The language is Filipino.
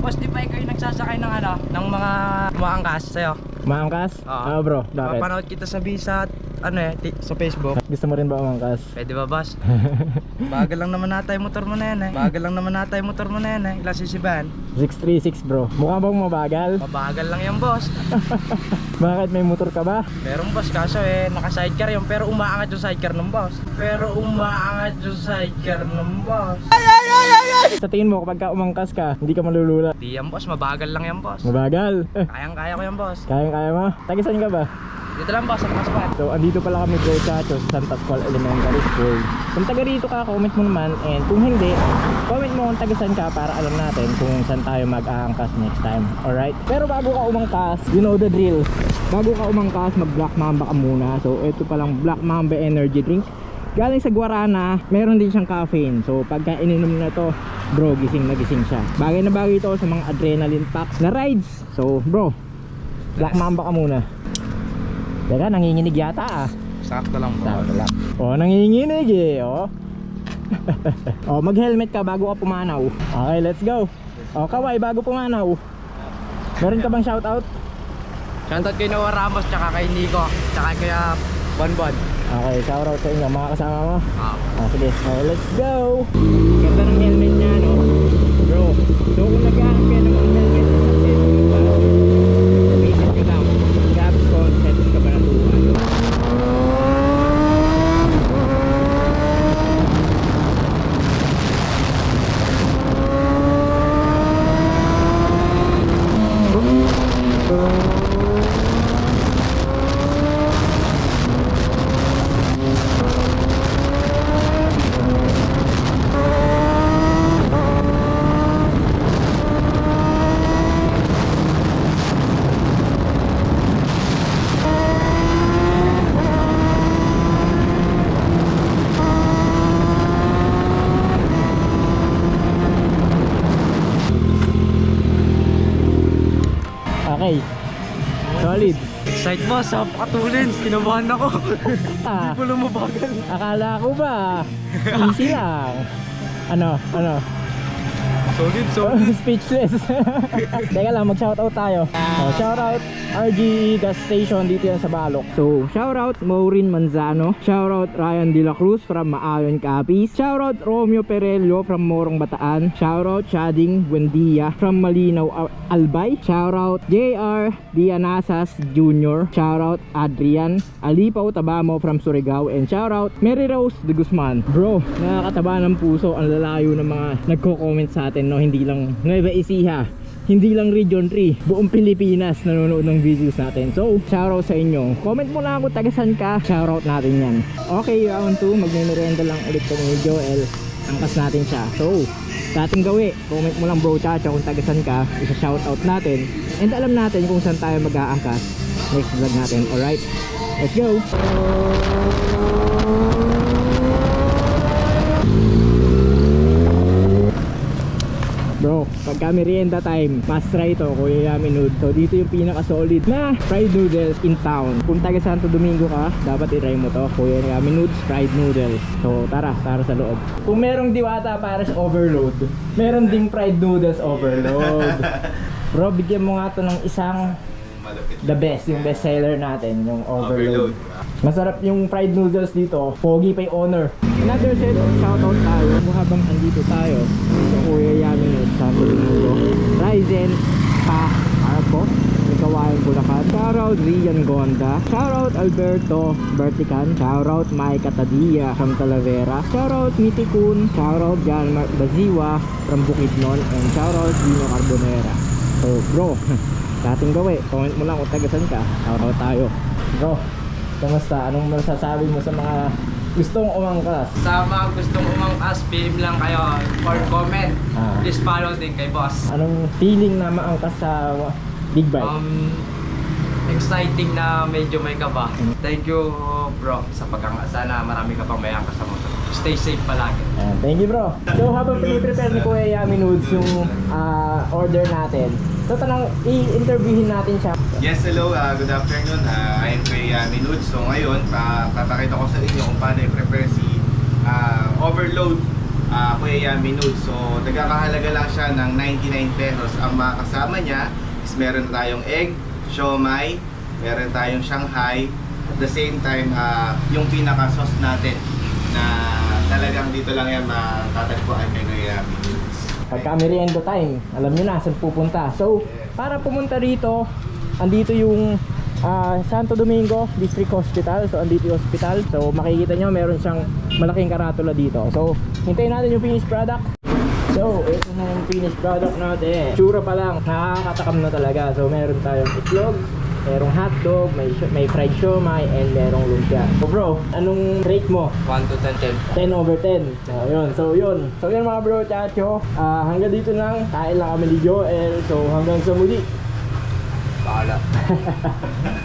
Boss, di ba ikaw yung nagsasakay ng ano, ng mga umaangkas sa'yo? Maangkas? Oo. Ah, bro, bakit? Papanood kita sa visa at ano eh, sa Facebook. Gusto mo rin ba umangkas? Pwede ba, boss? Bagal lang naman nata yung motor mo na yan eh. Bagal lang naman nata yung motor mo na yan eh. Ilang sisiban? 636 bro. Mukha bang mabagal? Mabagal lang yan, boss. Bakit may motor ka ba? Meron boss, kaso eh, naka-sidecar yun. Pero umaangat yung sidecar ng boss. Pero umaangat yung sidecar ng boss. Sa tingin mo kapag ka umangkas ka, hindi ka malulula. Di yan, boss. Mabagal lang yan, boss. Mabagal. Eh, Kayang-kaya ko yan, boss. kayang kaya mo? Tagisan ka ba? Dito lang, boss. Sa Makaspan. So, andito pala kami bro chacho sa Santa Escuela Elementary School. Kung taga rito ka, comment mo naman. And kung hindi, comment mo kung taga saan ka para alam natin kung saan tayo mag-aangkas next time. Alright? Pero bago ka umangkas, you know the drill. Bago ka umangkas, mag-Black Mamba ka muna. So, ito palang Black Mamba Energy Drink. Galing sa Guarana, meron din siyang caffeine. So, pagka ininom na to, bro, gising na gising siya. Bagay na bagay ito sa mga adrenaline pack na rides. So, bro, Black Mamba ka muna. Teka, nanginginig yata ah. Sakto lang, Sakto lang. Oh, nanginginig eh, oh. oh, mag-helmet ka bago ka pumanaw. Okay, let's go. Oh, kaway bago pumanaw. Meron ka bang shoutout? Shoutout kay Noah Ramos, tsaka kay Nico, tsaka kay ah, Bonbon. Okay, shoutout sa inyo mga kasama mo. Ah. Ah, sige. Okay, let's go. Ganda ng helmet niya, no? Bro, so kung nag-aarap kayo ng mga helmet sa Facebook ba? Visit nyo lang. Gabs Concepts Kabanatuan. Okay. Solid. Side boss, sa pakatulin. Kinabahan ako. Ah, Wala mabagal. akala ko ba? Easy lang. Ano? Ano? Solid, Speechless. Teka lang, mag-shoutout tayo. Oh, shoutout RG Gas Station dito yan sa Balok. So, shoutout Maureen Manzano. Shoutout Ryan De La Cruz from Maayon Capiz. Shoutout Romeo Perello from Morong Bataan. Shoutout Shading Buendia from Malinaw Al- Albay. Shoutout JR Dianasas Jr. Shoutout Adrian Alipaw Tabamo from Surigao. And shoutout Mary Rose De Guzman. Bro, nakakataba ng puso ang lalayo ng mga nagko-comment sa atin no hindi lang Nueva Ecija hindi lang Region 3 buong Pilipinas nanonood ng videos natin. So shoutout sa inyo. Comment mo lang kung taga saan ka. Shoutout natin yan. Okay round 2 magme-merenda lang ulit kami ni Joel. Angkas natin siya. So dating gawi comment mo lang bro chacha kung taga saan ka. Isa shoutout natin. And alam natin kung saan tayo mag-aangkas. Next vlog natin. Alright let's go Bro, pagka merienda time, must try to, Kuya Yami Nood. So dito yung pinaka-solid na fried noodles in town. Kung taga Santo Domingo ka, dapat i-try mo to, Kuya Yami Nood's fried noodles. So tara, tara sa loob. Kung merong diwata para sa overload, meron ding fried noodles overload. Bro, bigyan mo nga to ng isang the best, yung best seller natin, yung overload. Masarap yung fried noodles dito. Pogi pa yung owner. Another set of shoutout tayo. Habang andito tayo sa Kuya Yami Nood, Santo Domingo. Ryzen Pa Arco. Ikawayan Bulacan. Shoutout Rian Gonda. Shoutout Alberto Bertican. Shoutout Mike Catadia from Talavera. Shoutout Miti Kun. Shoutout Jan Mark Baziwa from Bukidnon. And shoutout Dino Carbonera. So bro, dating gawi. Comment mo lang kung taga saan ka. Shoutout tayo. Bro, kamusta? Anong masasabi mo sa mga gustong umangkas? Sa mga gustong umangkas, PM lang kayo for comment. Ah. Please follow din kay boss. Anong feeling na maangkas sa big bike? Um, exciting na medyo may kaba. Thank you bro sa pagkanga. Sana marami ka pang may angkas sa motor. Stay safe palagi. Ayan, thank you bro. So habang piniprepare ni Kuya Yami Noods yung ah, order natin, so tanang i-interviewin natin siya. Yes, hello. uh, good afternoon. Uh, I'm Kuya Yami Nudes. So ngayon, pa papakita ko sa inyo kung paano i-prepare si uh, overload ah, Kuya Yummy Noodles. So, nagkakahalaga lang siya ng 99 pesos. Ang mga kasama niya is meron tayong egg, siomay, meron tayong Shanghai. At the same time, ah, yung pinaka-sauce natin na talagang dito lang yan matatagpuan kay Kuya Noodles. Pagka merienda time, alam nyo na saan pupunta. So, para pumunta rito, andito yung ah, Santo Domingo District Hospital. So, andito yung hospital. So, makikita nyo, meron siyang malaking karatula dito. So, hintayin natin yung finished product. So, ito na yung finished product natin. Tsura pa lang, nakakatakam na talaga. So, meron tayong itlog, merong hotdog, may, may fried siomay, and merong lumpia. So, bro, anong rate mo? 1 to 10, 10. 10 over 10. So, yun. So, yun. So, yun mga bro, chacho. Ah, hanggang dito lang. Kain lang kami ni Joel. So, hanggang sa muli. Bahala.